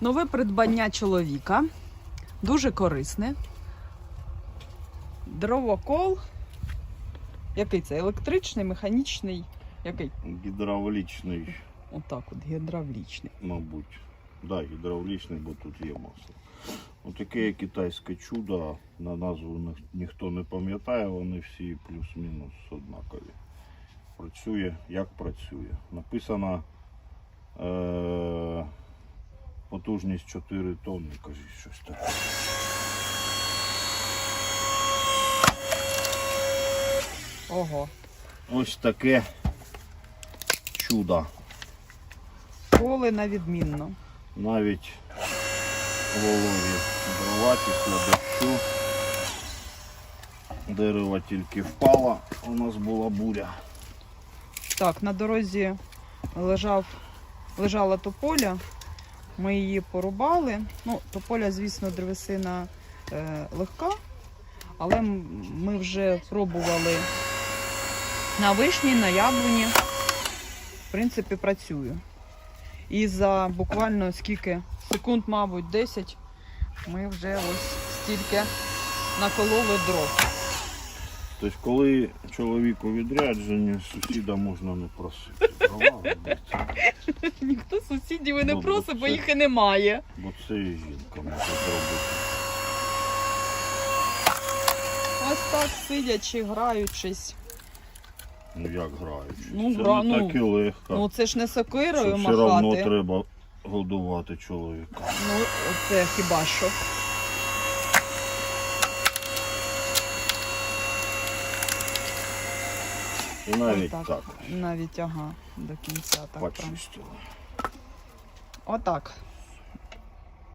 Нове придбання чоловіка. Дуже корисне. Дровокол. Який це? Електричний, механічний? Який? Гідравлічний, Отак от, гідравлічний. мабуть. Да, гідравлічний, бо тут є масло. Отаке китайське чудо, на назву ніхто не пам'ятає, вони всі плюс-мінус однакові. Працює, як працює. Написано е- потужність 4 тонни, кажіть щось таке. Ого. Ось таке чудо. Поле на відмінно. Навіть вологі дрова після дощу. Дерево тільки впало, у нас була буря. Так, на дорозі лежав, лежала тополя. Ми її порубали. Ну, тополя, звісно, древесина е, легка, але ми вже пробували на вишні, на яблуні. В принципі, працює. І за буквально скільки секунд, мабуть, 10, ми вже ось стільки накололи дров. Тобто, коли чоловіку відрядження, сусіда можна не просити. Дрова Ніхто сусідів і не Ну, просить, бо це- їх і немає. бо це і жінка може зробити. Ось так сидячи, граючись. Ну як граючи. Ну, це гра- не ну, так і легко. Ну це ж не що сокирою все одно махати. треба годувати чоловіка. Ну, це хіба що. Навіть Отак. так Навіть ага, до кінця так прям. почистили. Отак.